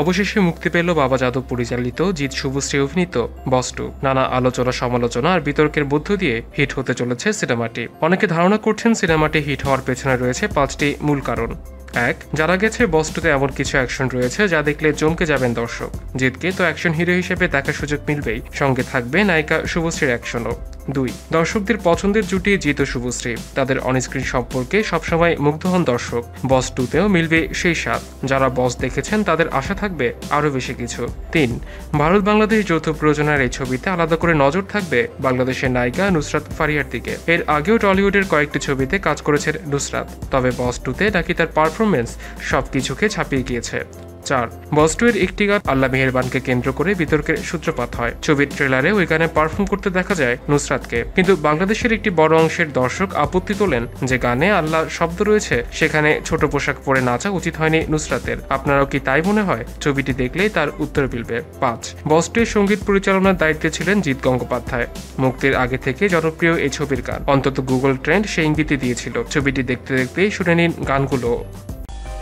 অবশেষে মুক্তি পেল বাবা যাদব পরিচালিত জিৎ শুভশ্রী অভিনীত বস্টু নানা আলোচনা, সমালোচনা আর বিতর্কের মধ্য দিয়ে হিট হতে চলেছে সিনেমাটি। অনেকে ধারণা করছেন সিনেমাটি হিট হওয়ার পেছনে রয়েছে পাঁচটি মূল কারণ। এক, যারা গেছে বস্তুতে এমন কিছু অ্যাকশন রয়েছে যা দেখলে চমকে যাবেন দর্শক। জিতকে তো অ্যাকশন হিরো হিসেবে দেখার সুযোগ মিলবেই। সঙ্গে থাকবে নায়িকা শুভশ্রীর অ্যাকশনও দুই, দর্শকদের পছন্দের জুটি জিত শুভশ্রী। তাদের অনস্ক্রিন সম্পর্কে সবসময় মুগ্ধ হন দর্শক। বস টুতেও মিলবে সেই স্বাদ। যারা বস দেখেছেন, তাদের আশা থাকবে আরও বেশি কিছু। তিন, ভারত বাংলাদেশ যৌথ প্রযোজনার এই ছবিতে আলাদা করে নজর থাকবে বাংলাদেশের নায়িকা নুসরাত ফারিয়ার দিকে। এর আগেও টলিউডের কয়েকটি ছবিতে কাজ করেছেন নুসরাত। তবে বস টুতে নাকি তার পারফরমেন্স সবকিছুকে ছাপিয়ে গিয়েছে। চার বস্টুয়ের একটি গান আল্লাহ মেহেরবানকে কেন্দ্র করে বিতর্কের সূত্রপাত হয়। ছবির ট্রেলারে ওই গানে পারফর্ম করতে দেখা যায় নুসরাতকে। কিন্তু বাংলাদেশের একটি বড় অংশের দর্শক আপত্তি তোলেন যে গানে আল্লাহ শব্দ রয়েছে, সেখানে ছোট পোশাক পরে নাচা উচিত হয়নি নুসরাতের। আপনারাও কি তাই মনে হয়? ছবিটি দেখলেই তার উত্তর মিলবে। পাঁচ বস্টুয়ের সংগীত পরিচালনার দায়িত্বে ছিলেন জিৎ গঙ্গোপাধ্যায়। মুক্তির আগে থেকে জনপ্রিয় এই ছবির গান। অন্তত গুগল ট্রেন্ড সেই ইঙ্গিতই দিয়েছিল। ছবিটি দেখতে দেখতেই শুনে নিন গানগুলো।